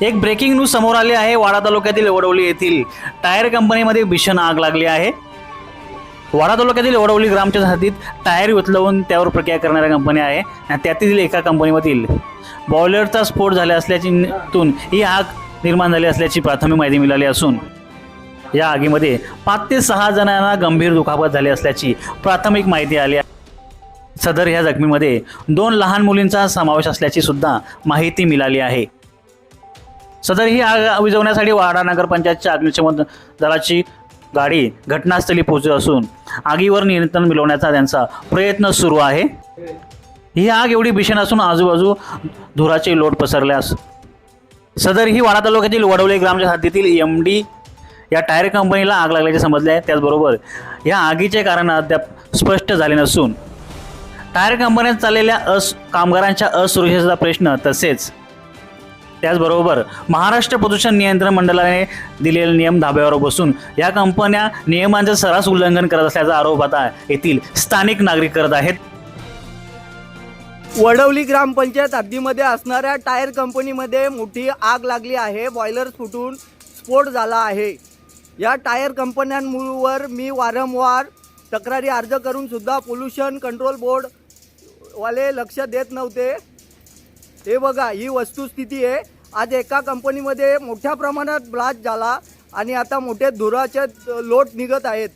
एक breaking news समोर आली आहे. वाडा तालुक्यातील वडवली येथील टायर कंपनीमध्ये भीषण आग लागली आहे. वाडा तालुक्यातील वडवली ग्रामच्या हद्दीत टायर उचलवून त्यावर प्रक्रिया करणाऱ्या कंपन्या आहे. आणि त्यातील एका कंपनीमधील बॉयलरचा स्फोट झाला असल्याची तून ही आग निर्माण झाली असल्याची प्राथमिक माहिती मिळाली असून या आगीमध्ये पाच ते सहा जणांना गंभीर दुखापत झाली असल्याची प्राथमिक माहिती आली आहे. सदर ह्या जखमीमध्ये दोन लहान मुलींचा समावेश असल्याची सुद्धा माहिती मिळाली आहे. सदर ही आग विजवण्यासाठी वाडा नगरपंचायतच्या अग्निशमन दलाची गाडी घटनास्थळी पोहोचली असून आगीवर नियंत्रण मिळवण्याचा त्यांचा प्रयत्न सुरू आहे. ही आग एवढी भीषण असून आजूबाजू धुराचे लोट पसरल्यास सदर ही वाडा तालुक्यातील वडवले ग्रामच्या हद्दीतील एम डी या टायर कंपनीला आग लागल्याचे समजले आहे. त्याचबरोबर या आगीचे कारण अद्याप स्पष्ट झाले नसून टायर कंपन्यात चाललेल्या अस कामगारांच्या असुरक्षेचा प्रश्न तसेच त्याचबरोबर महाराष्ट्र प्रदूषण नियंत्रण मंडळाने दिलेले नियम धाब्यावर बसून या कंपन्या नियमांचे सर्रास उल्लंघन करत असल्याचा आरोप आता येथील स्थानिक नागरिक करत आहेत. वडवली ग्रामपंचायत हद्दीमध्ये असणाऱ्या टायर कंपनीमध्ये मोठी आग लागली आहे. बॉयलर फुटून स्फोट झाला आहे. या टायर कंपन्यांवर मी वारंवार तक्रारी अर्ज करूनसुद्धा पोल्युशन कंट्रोल बोर्डवाले लक्ष देत नव्हते. हे बघा ही वस्तुस्थिती आहे. आज एका कंपनीमध्ये मोठ्या प्रमाणात ब्लास्ट झाला आणि आता मोठे धुराचे लोट निघत आहेत.